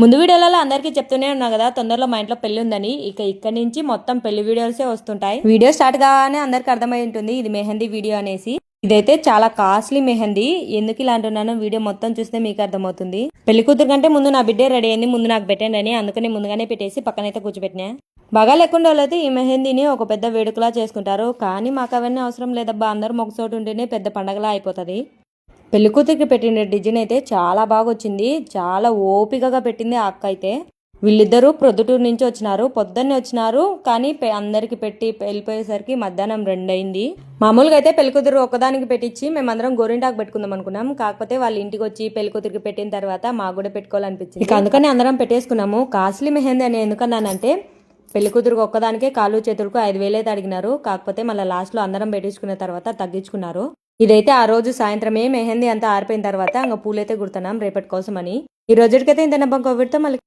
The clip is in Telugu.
ముందు వీడియోలలో అందరికీ చెప్తూనే ఉన్నా కదా తొందరలో మా ఇంట్లో పెళ్ళి ఉందని. ఇక ఇక్కడ నుంచి మొత్తం పెళ్ళి వీడియోసే వస్తుంటాయి. వీడియో స్టార్ట్ కాగానే అందరికి అర్థమై ఉంటుంది ఇది మెహందీ వీడియో అనేసి. ఇదైతే చాలా కాస్ట్లీ మెహందీ. ఎందుకు ఇలా అంటున్నానో వీడియో మొత్తం చూస్తే మీకు అర్థమవుతుంది. పెళ్ళి కూతురు కంటే ముందు నా బిడ్డే రెడీ అయింది ముందు నాకు పెట్టండి అని అందుకని ముందుగానే పెట్టేసి పక్కనైతే కూర్చోబెట్టినా. బాగా లేకుండా వాళ్ళైతే ఈ మెహందీని ఒక పెద్ద వేడుకలా చేసుకుంటారు. కానీ మాకు అవన్నీ అవసరం లేదబ్బా అందరూ ఒక చోటు ఉంటేనే పెద్ద పండగలా అయిపోతుంది. పెళ్ళికూతురికి పెట్టిన డిజైన్ అయితే చాలా బాగా వచ్చింది చాలా ఓపికగా పెట్టింది ఆ అక్క అయితే. వీళ్ళిద్దరూ ప్రొద్దుటూరు నుంచి వచ్చినారు పొద్దున్నే వచ్చినారు కానీ అందరికి పెట్టి వెళ్ళిపోయేసరికి మధ్యాహ్నం రెండైంది మామూలుగా అయితే పెళ్ళికూతురు ఒకదానికి ఒక్కదానికి పెట్టించి మేమందరం గోరింటాకు పెట్టుకుందాం అనుకున్నాం. కాకపోతే వాళ్ళ ఇంటికి వచ్చి పెళ్ళికూతురికి పెట్టిన తర్వాత మాకు కూడా పెట్టుకోవాలనిపించింది. ఇక అందుకని అందరం పెట్టేసుకున్నాము. కాస్ట్లీ మెహందీ అని ఎందుకన్నానంటే పెళ్ళికూతురుకు ఒక్కదానికే కాలు చేతులకు ఐదు వేలు అయితే అడిగినారు. కాకపోతే మళ్ళీ లాస్ట్లో అందరం పెట్టించుకున్న తర్వాత తగ్గించుకున్నారు. ఇదైతే ఆ రోజు సాయంత్రమే మెహందీ అంతా ఆరిపోయిన తర్వాత ఇంకా పూలైతే గుర్తున్నాం రేపటి కోసమని. ఈ రోజుకైతే ఇంత నమ్మకం పెడితే మళ్ళీ